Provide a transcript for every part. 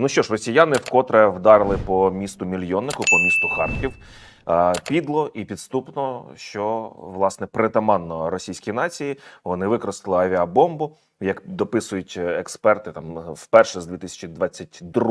Ну що ж, росіяни вкотре вдарили по місту мільйоннику, по місту Харків. Підло і підступно, що власне притаманно російській нації, вони використали авіабомбу. Як дописують е, експерти, там вперше з 2022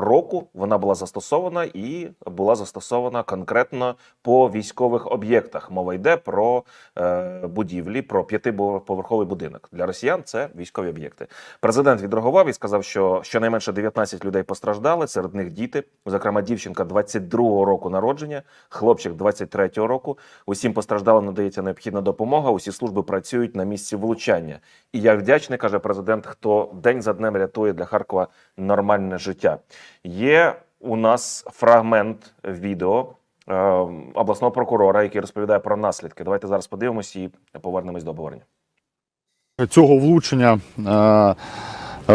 року вона була застосована і була застосована конкретно по військових об'єктах. Мова йде про е, будівлі, про п'ятиповерховий будинок для росіян. Це військові об'єкти. Президент відреагував і сказав, що щонайменше 19 людей постраждали. Серед них діти, зокрема, дівчинка 22-го року народження, хлопчик 23-го року. Усім постраждалим надається необхідна допомога. Усі служби працюють на місці влучання. І я вдячний, каже президент, хто день за днем рятує для Харкова нормальне життя. Є у нас фрагмент відео е, обласного прокурора, який розповідає про наслідки. Давайте зараз подивимось і повернемось до обговорення. Цього влучення е,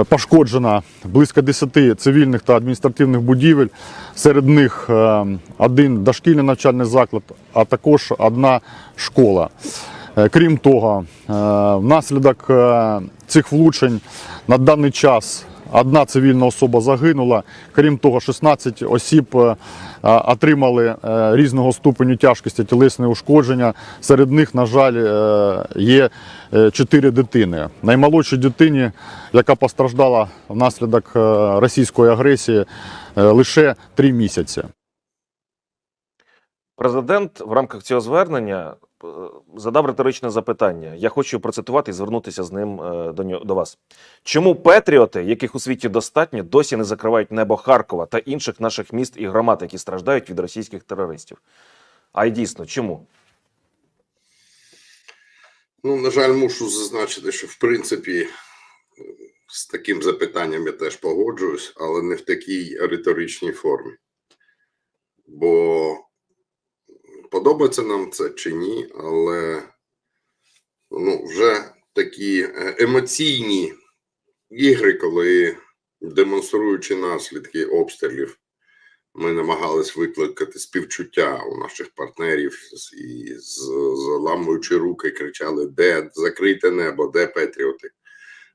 пошкоджено близько 10 цивільних та адміністративних будівель. Серед них е, один дошкільний навчальний заклад, а також одна школа. Е, Крім того, е, внаслідок е, цих влучень на даний час одна цивільна особа загинула. Крім того, 16 осіб е, е, отримали е, різного ступеню тяжкості тілесне ушкодження. Серед них, на жаль, е, є е, чотири дитини. Наймолодшій дитині, яка постраждала внаслідок е, російської агресії, е, лише три місяці. Президент в рамках цього звернення е, задав риторичне запитання. Я хочу процитувати і звернутися з ним е, до нього до вас. Чому патріоти, яких у світі достатньо, досі не закривають небо Харкова та інших наших міст і громад, які страждають від російських терористів? А й дійсно, чому? Ну, на жаль, мушу зазначити, що в принципі з таким запитанням я теж погоджуюсь, але не в такій риторичній формі. Бо подобається нам це чи ні, але ну, вже такі е, емоційні ігри, коли демонструючи наслідки обстрілів, ми намагались викликати співчуття у наших партнерів і з- заламуючи руки, кричали: де закрите небо, де Петріоти.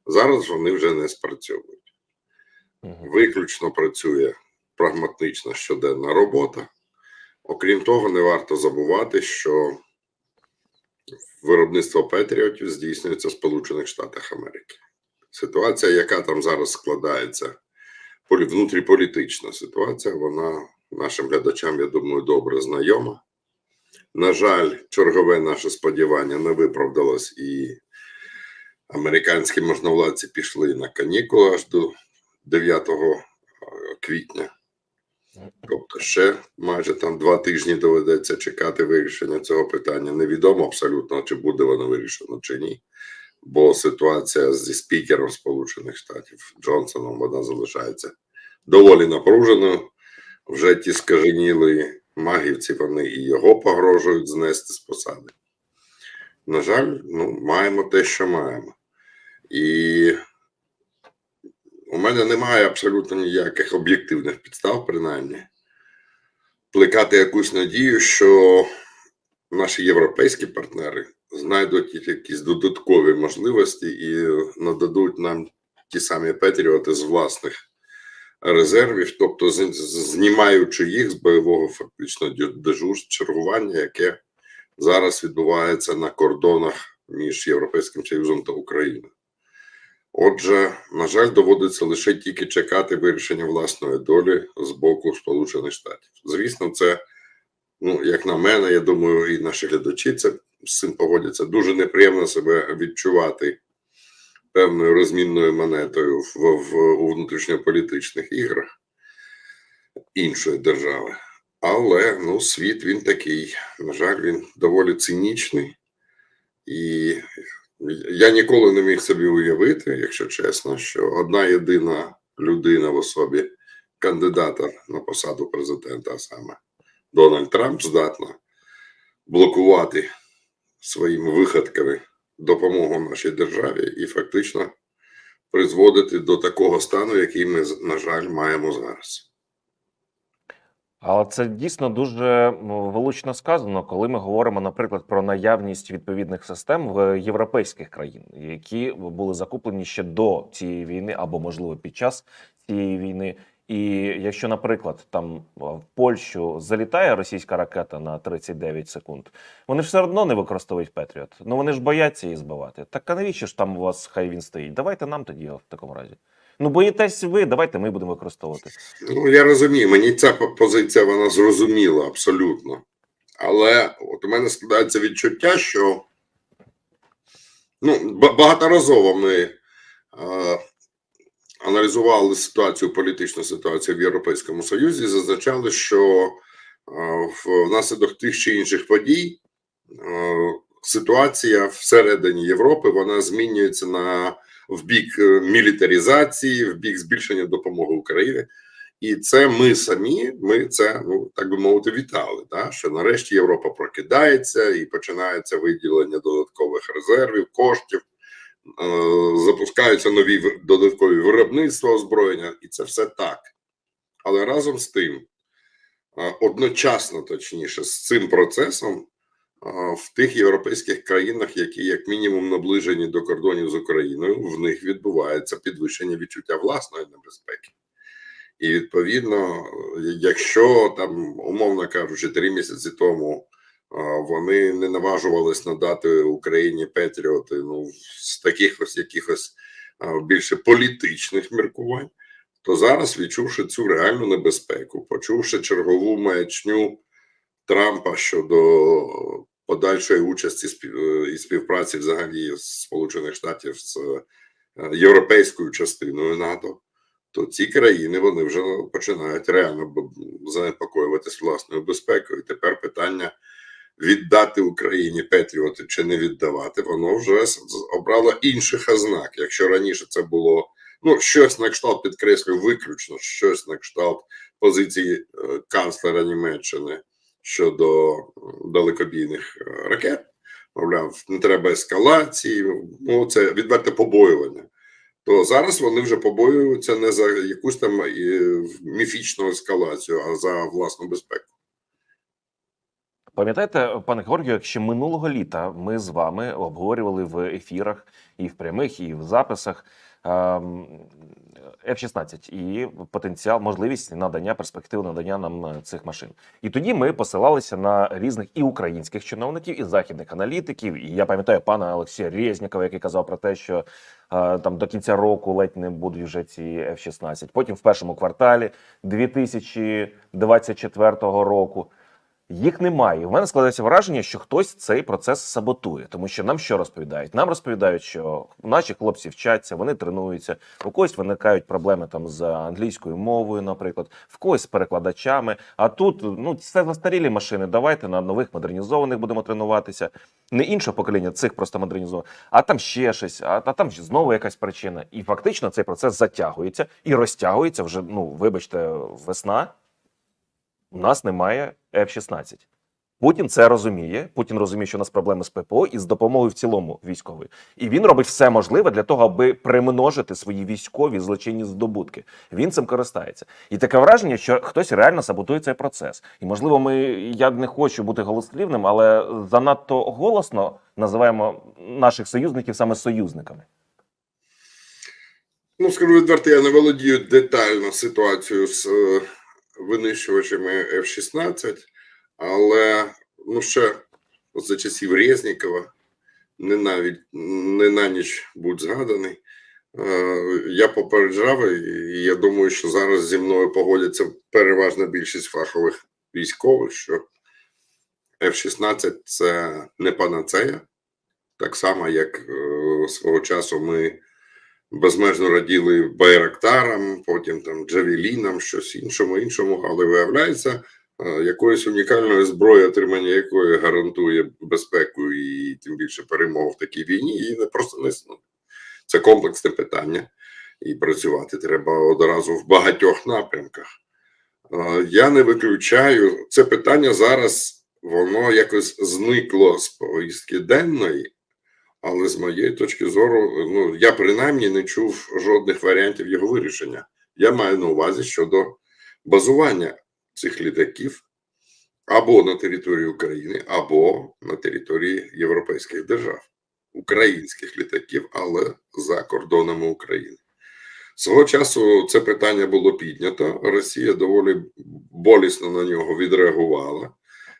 Зараз вони вже не спрацьовують. Виключно працює прагматична щоденна робота. Окрім того, не варто забувати, що виробництво Петріотів здійснюється в Сполучених Штатах Америки. Ситуація, яка там зараз складається, внутріполітична ситуація, вона нашим глядачам, я думаю, добре знайома. На жаль, чергове наше сподівання не виправдалось, і американські можновладці пішли на канікули аж до 9 квітня. Тобто ще майже там два тижні доведеться чекати вирішення цього питання. Невідомо абсолютно, чи буде воно вирішено, чи ні. Бо ситуація зі спікером Сполучених Штатів Джонсоном вона залишається доволі напруженою. Вже ті скаженіли магівці, вони і його погрожують знести з посади. На жаль, ну, маємо те, що маємо. І у мене немає абсолютно ніяких об'єктивних підстав, принаймні, плекати якусь надію, що наші європейські партнери знайдуть якісь додаткові можливості і нададуть нам ті самі Петріоти з власних резервів, тобто знімаючи їх з бойового фактично дежурств, чергування, яке зараз відбувається на кордонах між Європейським Союзом та Україною. Отже, на жаль, доводиться лише тільки чекати вирішення власної долі з боку Сполучених Штатів. Звісно, це, ну як на мене, я думаю, і наші глядачі це з цим погодяться. Дуже неприємно себе відчувати певною розмінною монетою в, в у внутрішньополітичних іграх іншої держави. Але ну, світ він такий. На жаль, він доволі цинічний. І я ніколи не міг собі уявити, якщо чесно, що одна єдина людина в особі кандидата на посаду президента, а саме Дональд Трамп, здатна блокувати своїми виходками допомогу нашій державі і фактично призводити до такого стану, який ми, на жаль, маємо зараз. Але це дійсно дуже ну, влучно сказано, коли ми говоримо, наприклад, про наявність відповідних систем в європейських країн, які були закуплені ще до цієї війни, або можливо під час цієї війни, І якщо, наприклад, там в Польщу залітає російська ракета на 39 секунд, вони ж все одно не використовують Петріот. Ну вони ж бояться її збивати. Так а навіщо ж там у вас хай він стоїть? Давайте нам тоді в такому разі. Ну боїтесь ви, давайте ми будемо використовувати. Ну, я розумію, мені ця позиція вона зрозуміла абсолютно. Але от у мене складається відчуття, що ну, багаторазово ми е, аналізували ситуацію, політичну ситуацію в Європейському Союзі, зазначали, що е, внаслідок тих чи інших подій е, ситуація всередині Європи вона змінюється на в бік е, мілітаризації, в бік збільшення допомоги Україні. І це ми самі, ми це, ну так би мовити, вітали. Да? Що нарешті Європа прокидається і починається виділення додаткових резервів, коштів, запускаються нові додаткові виробництва озброєння, і це все так. Але разом з тим, е, одночасно, точніше, з цим процесом, е, в тих європейських країнах, які як мінімум наближені до кордонів з Україною, в них відбувається підвищення відчуття власної небезпеки. І відповідно, якщо там, умовно кажучи, три місяці тому вони не наважувались надати Україні Петріоти, ну з таких ось якихось більше політичних міркувань, то зараз, відчувши цю реальну небезпеку, почувши чергову маячню Трампа щодо подальшої участі е, і співпраці взагалі Сполучених Штатів з е, європейською частиною НАТО то ці країни вони вже починають реально занепокоюватись власною безпекою. І тепер питання віддати Україні Петріоти чи не віддавати, воно вже обрало інших ознак. Якщо раніше це було ну щось на кшталт підкреслю, виключно щось на кшталт позиції е, канцлера Німеччини щодо далекобійних е, ракет. Мовляв, не треба ескалації, ну це відверте побоювання то зараз вони вже побоюються не за якусь там е, міфічну ескалацію, а за власну безпеку. Пам'ятаєте, пане Георгію, як ще минулого літа ми з вами обговорювали в ефірах і в прямих, і в записах ем, F-16 і потенціал, можливість надання перспективи надання нам е, цих машин. І тоді ми посилалися на різних і українських чиновників, і західних аналітиків. І я пам'ятаю пана Олексія Резнікова, який казав про те, що е, там до кінця року ледь не будуть вже ці F-16. Потім в першому кварталі 2024 року. Їх немає. У мене складається враження, що хтось цей процес саботує, тому що нам що розповідають? Нам розповідають, що наші хлопці вчаться, вони тренуються. У когось виникають проблеми там з англійською мовою, наприклад, в когось з перекладачами. А тут ну це застарілі машини. Давайте на нових модернізованих будемо тренуватися. Не інше покоління цих просто модернізованих, а там ще щось, а, а там знову якась причина. І фактично цей процес затягується і розтягується вже. Ну вибачте, весна. У нас немає F-16. Путін це розуміє. Путін розуміє, що у нас проблеми з ППО і з допомогою в цілому військової. І він робить все можливе для того, аби примножити свої військові злочинні здобутки. Він цим користається. І таке враження, що хтось реально саботує цей процес. І можливо, ми я не хочу бути голослівним, але занадто голосно називаємо наших союзників саме союзниками. Ну, скажу відверто, я не володію детально ситуацією з е, винищувачами F-16, але ну ще за часів Резнікова, не навіть не на ніч будь згаданий. е, Я попереджав, і я думаю, що зараз зі мною погодяться переважна більшість фахових військових, що F-16 це не панацея, так само, як е, свого часу ми безмежно раділи Байрактарам, потім там Джавелінам, щось іншому, іншому, але виявляється, е, якоїсь унікальної зброї, отримання якої гарантує безпеку і тим більше перемогу в такій війні, її не просто не існує. Це комплексне питання, і працювати треба одразу в багатьох напрямках. Е, Я не виключаю це питання зараз, воно якось зникло з повістки денної. Але з моєї точки зору, ну я принаймні не чув жодних варіантів його вирішення. Я маю на увазі щодо базування цих літаків або на території України, або на території європейських держав, українських літаків, але за кордонами України. Свого часу це питання було піднято. Росія доволі болісно на нього відреагувала.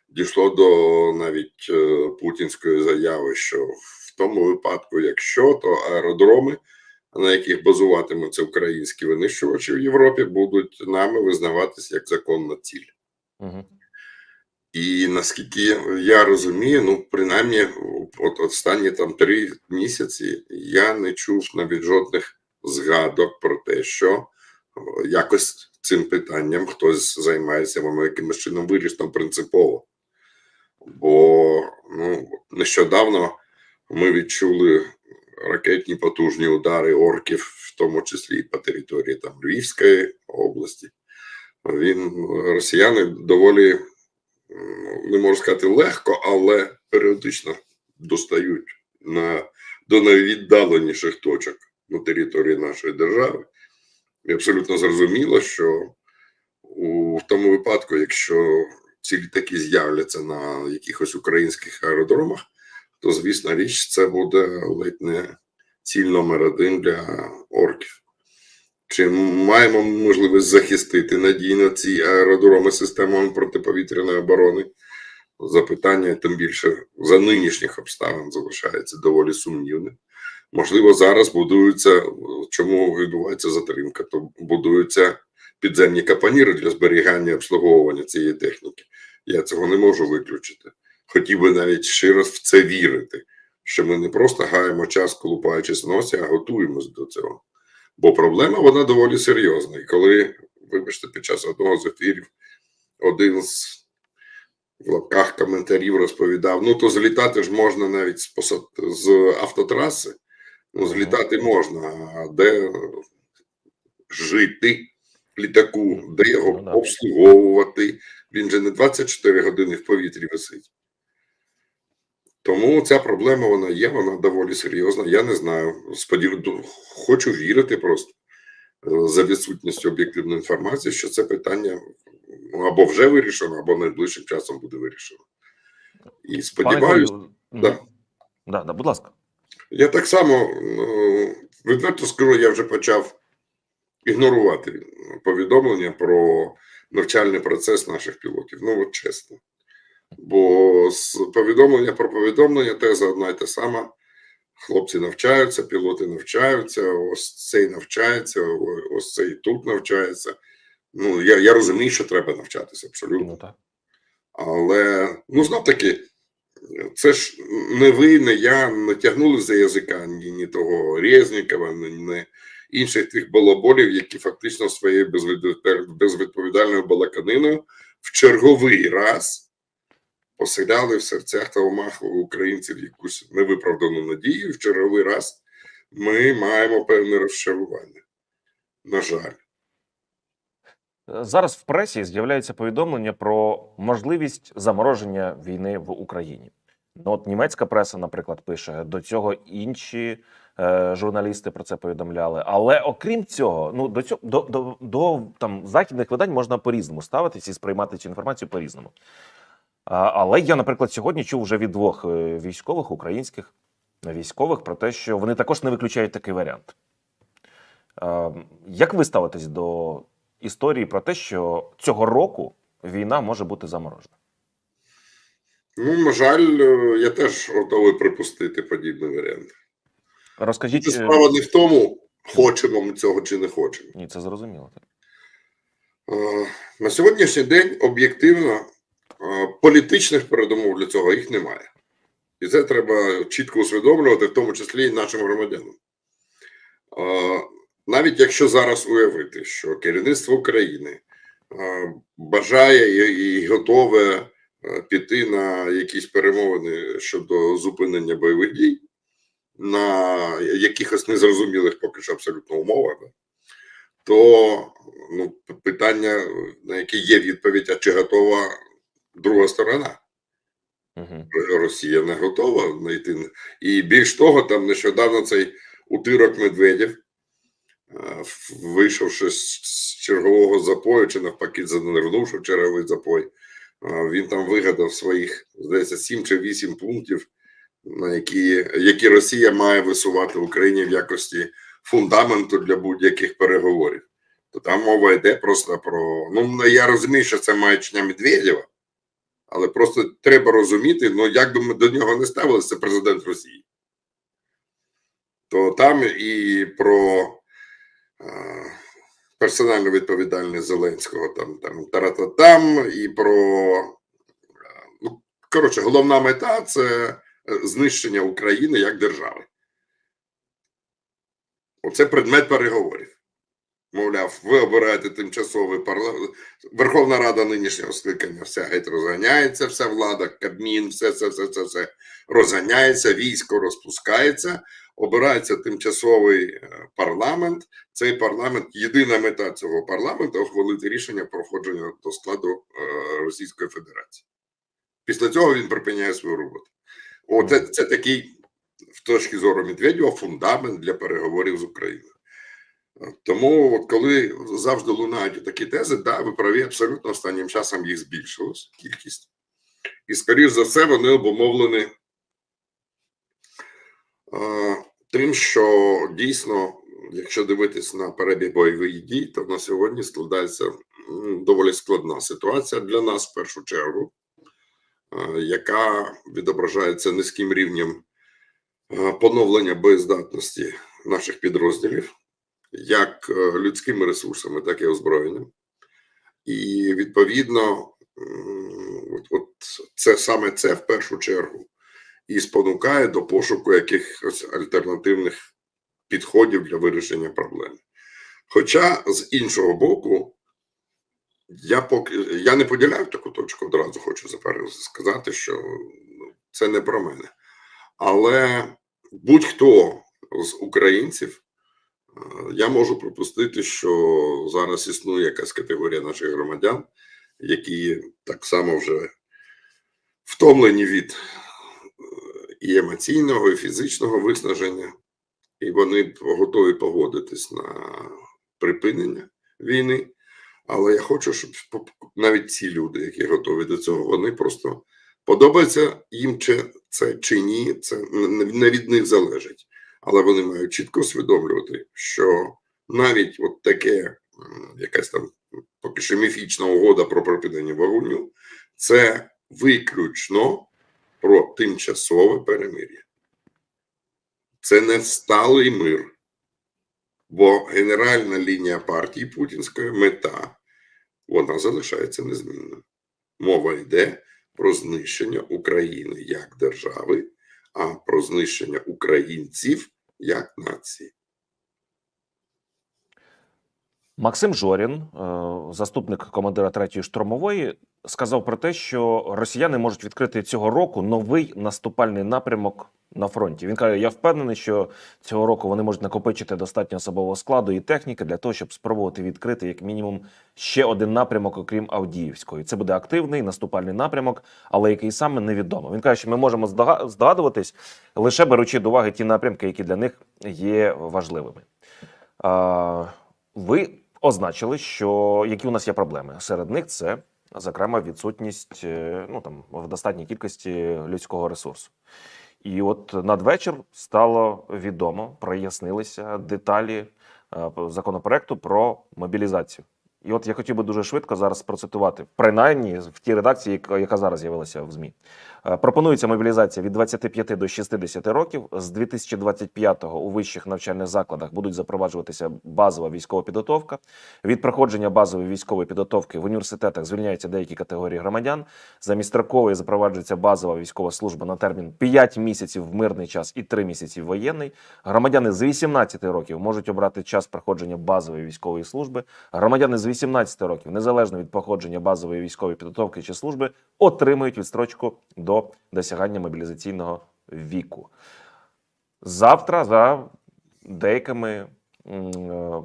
Дійшло до навіть е, путінської заяви, що в тому випадку, якщо то аеродроми, на яких базуватимуться українські винищувачі в Європі, будуть нами визнаватися як законна ціль. Угу. І наскільки я розумію, ну принаймні, от останні там три місяці я не чув навіть жодних згадок про те, що якось цим питанням хтось займається, воно якимось чином вирішено принципово. Бо ну, нещодавно ми відчули ракетні потужні удари орків, в тому числі і по території там Львівської області. Він росіяни доволі не можу сказати легко, але періодично достають на, до найвіддаленіших точок на території нашої держави. І абсолютно зрозуміло, що у тому випадку, якщо ці літаки з'являться на якихось українських аеродромах, то звісно річ, це буде ледь не ціль номер один для орків. Чи маємо можливість захистити надійно ці аеродроми системами протиповітряної оборони? Запитання, тим більше за нинішніх обставин, залишається доволі сумнівним. Можливо, зараз будуються, чому відбувається затримка, то будуються підземні капаніри для зберігання і обслуговування цієї техніки. Я цього не можу виключити. Хотів би навіть щиро в це вірити, що ми не просто гаємо час, колупаючись носі, а готуємось до цього. Бо проблема вона доволі серйозна. І коли, вибачте, під час одного з ефірів один з в лапках коментарів розповідав: ну то злітати ж можна навіть з, посад... з автотраси. Ну, злітати можна, а де жити літаку, де його Ну, обслуговувати. Він же не 24 години в повітрі висить. Тому ця проблема вона є, вона доволі серйозна. Я не знаю. Сподів... Хочу вірити просто е, за відсутністю об'єктивної інформації, що це питання або вже вирішено, або найближчим часом буде вирішено. І сподіваюся, да. Да. Да, да, будь ласка. я так само ну, відверто скажу, я вже почав ігнорувати повідомлення про навчальний процес наших пілотів. Ну, от чесно. Бо з повідомлення про повідомлення теза одна й та сама. Хлопці навчаються, пілоти навчаються, ось цей навчається, ось цей тут навчається. Ну, я, я розумію, що треба навчатися абсолютно. Ну, так. Але ну знов таки, це ж не ви, не я не тягнули за язика ні, ні того Резнікова, ні, ні інших тих балаболів, які фактично своєю безвідповідальною балаканиною в черговий раз поселяли в серцях та умах українців якусь невиправдану надію. В черговий раз ми маємо певне розчарування. На жаль. Зараз в пресі з'являються повідомлення про можливість замороження війни в Україні. Ну, от німецька преса, наприклад, пише до цього інші е, журналісти про це повідомляли. Але окрім цього, ну до цього до, до, до там західних видань можна по-різному ставитися і сприймати цю інформацію по-різному. А, але я, наприклад, сьогодні чув вже від двох е, військових українських військових про те, що вони також не виключають такий варіант. Е, як ви ставитесь до історії про те, що цього року війна може бути заморожена? Ну, на жаль, е, я теж готовий припустити подібний варіант. Розкажіть, Це е, справа не в тому, хочемо ми цього чи не хочемо. ні, це зрозуміло. Е, На сьогоднішній день об'єктивно е, політичних передумов для цього їх немає. І це треба чітко усвідомлювати, в тому числі і нашим громадянам. Е, Навіть якщо зараз уявити, що керівництво України е, бажає і- готове е, піти на якісь перемовини щодо зупинення бойових дій на якихось незрозумілих поки що абсолютно умовах, то ну, питання, на яке є відповідь, а чи готова друга сторона? Угу. Росія не готова знайти. І більш того, там нещодавно цей утирок Медведєв, е, вийшовши з чергового запою, чи навпаки, занирнувши в черговий запой, він там вигадав своїх, здається, 7 чи 8 пунктів, на які, які Росія має висувати в Україні в якості фундаменту для будь-яких переговорів. То там мова йде просто про. Ну, я розумію, що це маячня Медведєва, але просто треба розуміти, ну як би ми до нього не ставилися, президент Росії. То там і про персональну відповідальність Зеленського, там, там тарататам, і про. Ну, коротше, головна мета це знищення України як держави. Оце предмет переговорів. Мовляв, ви обираєте тимчасовий парламент. Верховна Рада нинішнього скликання вся геть розганяється, вся влада, Кабмін, все, все, все, все, все розганяється, військо розпускається, обирається тимчасовий е, парламент. Цей парламент, єдина мета цього парламенту ухвалити рішення про входження до складу е, Російської Федерації. Після цього він припиняє свою роботу. Оце це такий, в точки зору Медведєва, фундамент для переговорів з Україною. Тому, от коли завжди лунають такі тези, да, ви праві, абсолютно останнім часом їх збільшилось кількість. І, скоріш за все, вони обумовлені е, тим, що дійсно, якщо дивитись на перебіг бойових дій, то на сьогодні складається доволі складна ситуація для нас в першу чергу, е, яка відображається низьким рівнем поновлення боєздатності наших підрозділів як е, людськими ресурсами, так і озброєнням. І відповідно, от, от це саме це в першу чергу і спонукає до пошуку якихось альтернативних підходів для вирішення проблеми. Хоча з іншого боку, я поки я не поділяю таку точку, одразу хочу сказати, що ну, це не про мене. Але будь-хто з українців Я можу припустити, що зараз існує якась категорія наших громадян, які так само вже втомлені від е, і емоційного, і фізичного виснаження, і вони готові погодитись на припинення війни. Але я хочу, щоб навіть ці люди, які готові до цього, вони просто подобається їм чи це чи ні, це не від них залежить але вони мають чітко усвідомлювати, що навіть от таке якась там поки що міфічна угода про припинення вогню, це виключно про тимчасове перемир'я. Це не сталий мир, бо генеральна лінія партії путінської мета вона залишається незмінною. Мова йде про знищення України як держави а про знищення українців як нації. Максим Жорін, е, заступник командира третьої штурмової, сказав про те, що росіяни можуть відкрити цього року новий наступальний напрямок на фронті. Він каже: я впевнений, що цього року вони можуть накопичити достатньо особового складу і техніки для того, щоб спробувати відкрити як мінімум ще один напрямок, окрім Авдіївської. Це буде активний наступальний напрямок, але який саме невідомо. Він каже, що ми можемо здогадуватись, лише беручи до уваги ті напрямки, які для них є важливими. Ви означили, що які у нас є проблеми. Серед них це, зокрема, відсутність е, ну там в достатній кількості людського ресурсу. І от надвечір стало відомо, прояснилися деталі е, законопроекту про мобілізацію. І от я хотів би дуже швидко зараз процитувати, принаймні в тій редакції, яка- яка зараз з'явилася в ЗМІ. Е, Пропонується мобілізація від 25 до 60 років. З 2025-го у вищих навчальних закладах будуть запроваджуватися базова військова підготовка. Від проходження базової військової підготовки в університетах звільняються деякі категорії громадян. Замість строкової запроваджується базова військова служба на термін 5 місяців в мирний час і 3 місяці в воєнний. Громадяни з 18 років можуть обрати час проходження базової військової служби. Громадяни з 18 років, незалежно від походження базової військової підготовки чи служби, отримують відстрочку до досягання мобілізаційного віку. Завтра за деякими е,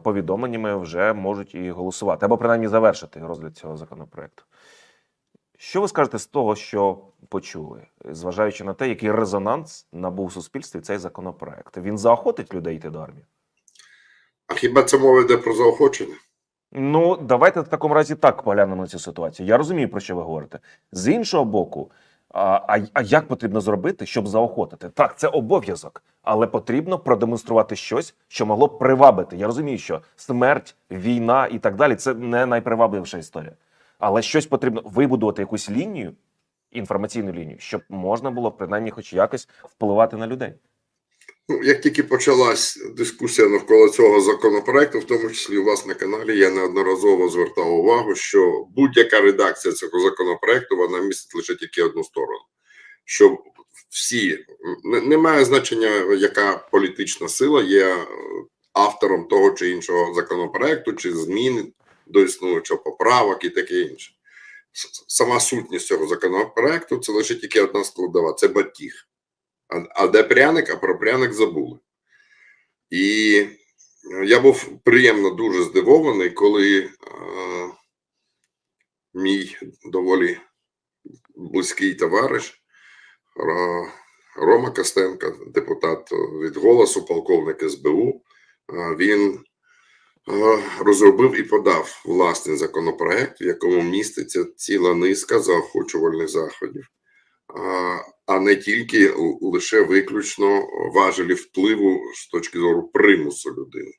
повідомленнями вже можуть і голосувати, або принаймні завершити розгляд цього законопроекту. Що ви скажете з того, що почули, зважаючи на те, який резонанс набув у суспільстві цей законопроект? Він заохотить людей йти до армії? А хіба це мова йде про заохочення? Ну, давайте в такому разі так поглянемо на цю ситуацію. Я розумію, про що ви говорите. З іншого боку, а, а, як потрібно зробити, щоб заохотити? Так, це обов'язок. але потрібно продемонструвати щось, що могло б привабити. Я розумію, що смерть, війна і так далі це не найпривабливіша історія. Але щось потрібно вибудувати якусь лінію, інформаційну лінію, щоб можна було принаймні хоч якось впливати на людей. Ну, як тільки почалась дискусія навколо цього законопроекту, в тому числі у вас на каналі, я неодноразово звертав увагу, що будь-яка редакція цього законопроекту вона містить лише тільки одну сторону. Що всі не, не значення, яка політична сила є автором того чи іншого законопроекту, чи змін до існуючого поправок і таке інше. Сама сутність цього законопроекту це лише тільки одна складова це батіг. А, де пряник, а про пряник забули. І е, я був приємно дуже здивований, коли е, мій доволі близький товариш Ро- Рома Костенко, депутат від голосу, полковник СБУ, е, він е, розробив і подав власний законопроект, в якому міститься ціла низка заохочувальних заходів а, не тільки лише виключно важелі впливу з точки зору примусу людини.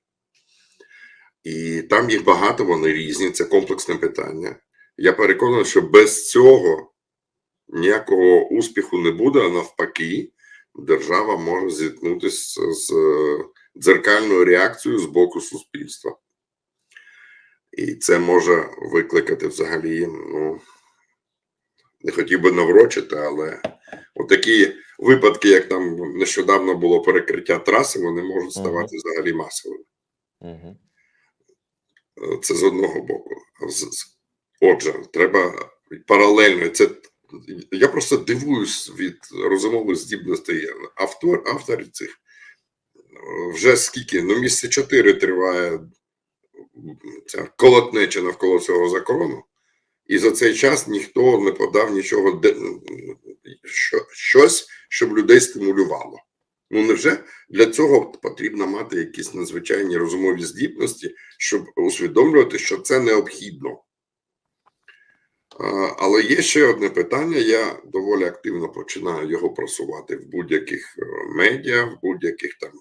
І там їх багато, вони різні, це комплексне питання. Я переконаний, що без цього ніякого успіху не буде, а навпаки, держава може зіткнутися з е, дзеркальною реакцією з боку суспільства. І це може викликати взагалі, ну, не хотів би наврочити, але отакі випадки, як там нещодавно було перекриття траси, вони можуть ставати взагалі масовими. Угу. Це з одного боку. Отже, треба паралельно. Це я просто дивуюсь від розумових здібностей автор, авторів цих. Вже скільки? Ну, місяці чотири триває ця колотнеча навколо цього закону, і за цей час ніхто не подав нічого, що, щось, щоб людей стимулювало. Ну невже для цього потрібно мати якісь надзвичайні розумові здібності, щоб усвідомлювати, що це необхідно? Але є ще одне питання. Я доволі активно починаю його просувати в будь-яких е, медіа, в будь-яких там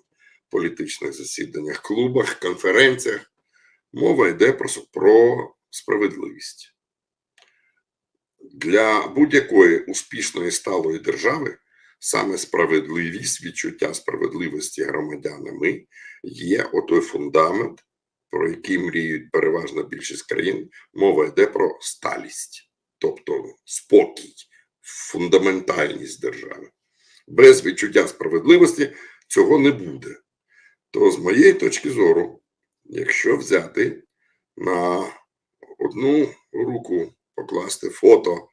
політичних засіданнях, клубах, конференціях. Мова йде про, про справедливість. Для будь-якої успішної сталої держави саме справедливість, відчуття справедливості громадянами є отой фундамент, про який мріють переважна більшість країн. Мова йде про сталість, тобто спокій, фундаментальність держави. Без відчуття справедливості цього не буде. То, з моєї точки зору, якщо взяти на одну руку покласти фото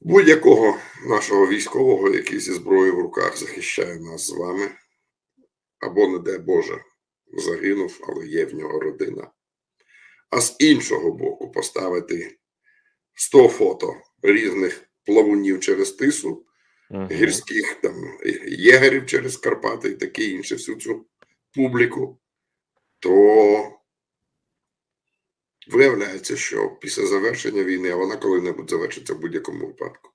будь-якого нашого військового, який зі зброєю в руках захищає нас з вами, або, не дай Боже, загинув, але є в нього родина. А з іншого боку, поставити 100 фото різних плавунів через тису, гірських там єгерів через Карпати і таке інше, всю цю публіку, то виявляється, що після завершення війни, а вона коли-небудь завершиться в будь-якому випадку,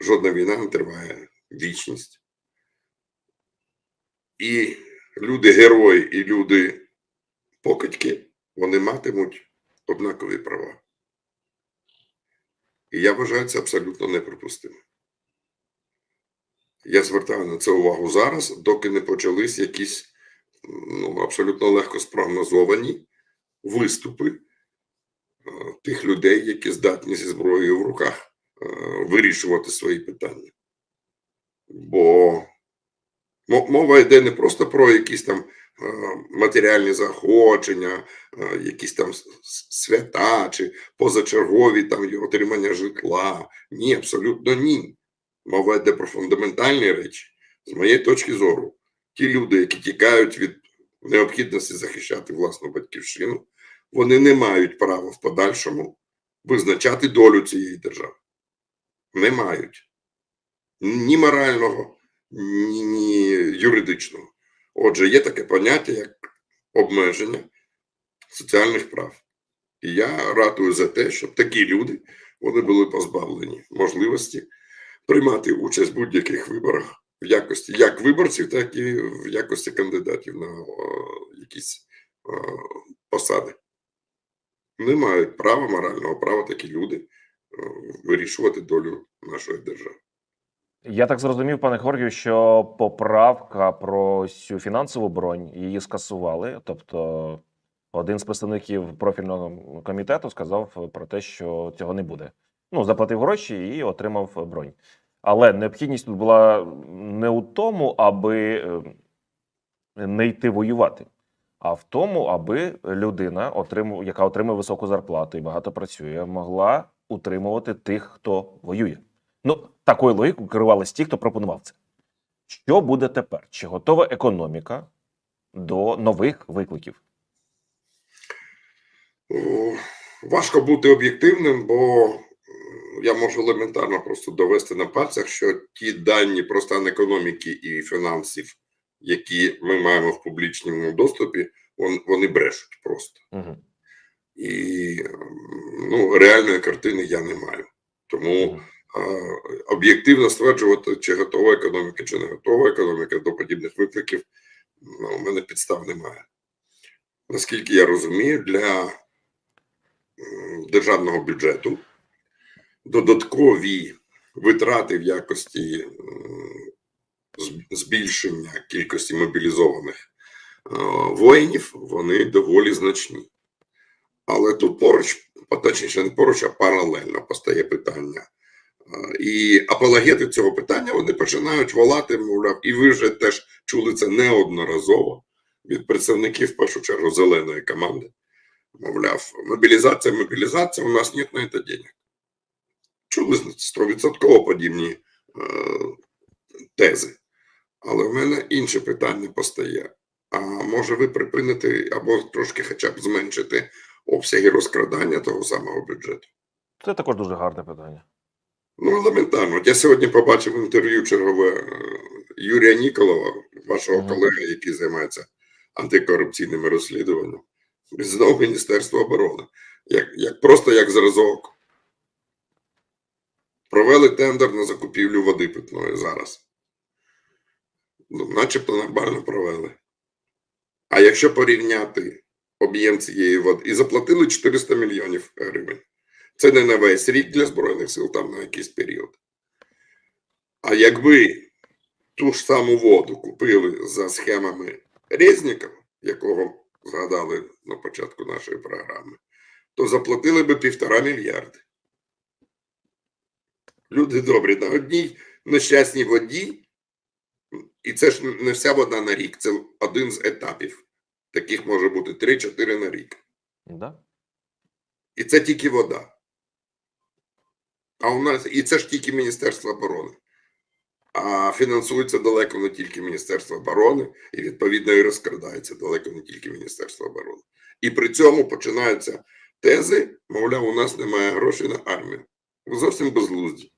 жодна війна не триває вічність. І люди герої, і люди покидьки, вони матимуть однакові права. І я вважаю це абсолютно неприпустимо. Я звертаю на це увагу зараз, доки не почались якісь ну, абсолютно легко спрогнозовані виступи тих людей, які здатні зі зброєю в руках е, вирішувати свої питання. Бо мова йде не просто про якісь там е, матеріальні заохочення, е, якісь там свята чи позачергові там отримання житла. Ні, абсолютно ні. Мова йде про фундаментальні речі. З моєї точки зору, ті люди, які тікають від необхідності захищати власну батьківщину, вони не мають права в подальшому визначати долю цієї держави. Не мають ні морального, ні, ні юридичного. Отже, є таке поняття, як обмеження соціальних прав. І я ратую за те, щоб такі люди вони були позбавлені можливості приймати участь в будь-яких виборах в якості як виборців, так і в якості кандидатів на е, якісь е, посади. Не мають права, морального права такі люди е, вирішувати долю нашої держави. Я так зрозумів, пане Георгію, що поправка про цю фінансову бронь її скасували. Тобто, один з представників профільного комітету сказав про те, що цього не буде. Ну, заплатив гроші і отримав бронь. Але необхідність тут була не у тому, аби е, не йти воювати, а в тому, аби людина, отриму- яка отримує високу зарплату і багато працює, могла утримувати тих, хто воює. Ну, такою логікою керувались ті, хто пропонував це. Що буде тепер? Чи готова економіка до нових викликів? Важко бути об'єктивним, бо я можу елементарно просто довести на пальцях, що ті дані про стан економіки і фінансів, які ми маємо в публічному доступі, вони брешуть просто. Угу. І ну, реальної картини я не маю. Тому а, об'єктивно стверджувати, чи готова економіка, чи не готова економіка до подібних викликів, ну, у мене підстав немає. Наскільки я розумію, для державного бюджету додаткові витрати в якості збільшення кількості мобілізованих е, воїнів, вони доволі значні. Але тут поруч, точніше, не поруч, а паралельно постає питання. Е, І апологети цього питання вони починають волати, мовляв, і ви вже теж чули це неодноразово від представників, в першу чергу, зеленої команди. Мовляв, мобілізація, мобілізація, у нас нет на це денег. Чули стовідсотково подібні е, тези. Але в мене інше питання постає. А може ви припините або трошки хоча б зменшити обсяги розкрадання того самого бюджету? Це також дуже гарне питання. Ну, елементарно. От я сьогодні побачив інтерв'ю чергове е, Юрія Ніколова, вашого Ага. колеги, який займається антикорупційними розслідуваннями, знову Міністерство оборони. Як, як, просто як зразок. Провели тендер на закупівлю води питної зараз. Ну, начебто нормально провели. А якщо порівняти об'єм цієї води, і заплатили 400 мільйонів гривень. Це не на весь рік для Збройних сил, там на якийсь період. А якби ту ж саму воду купили за схемами Резнікова, якого згадали на початку нашої програми, то заплатили би півтора мільярди. Люди добрі, на одній нещасній воді, і це ж не вся вода на рік, це один з етапів. Таких може бути 3-4 на рік. Да? І це тільки вода. А у нас і це ж тільки Міністерство оборони. А фінансується далеко не тільки Міністерство оборони, і відповідно і розкрадається далеко не тільки Міністерство оборони. І при цьому починаються тези, мовляв, у нас немає грошей на армію. Зовсім безглузді.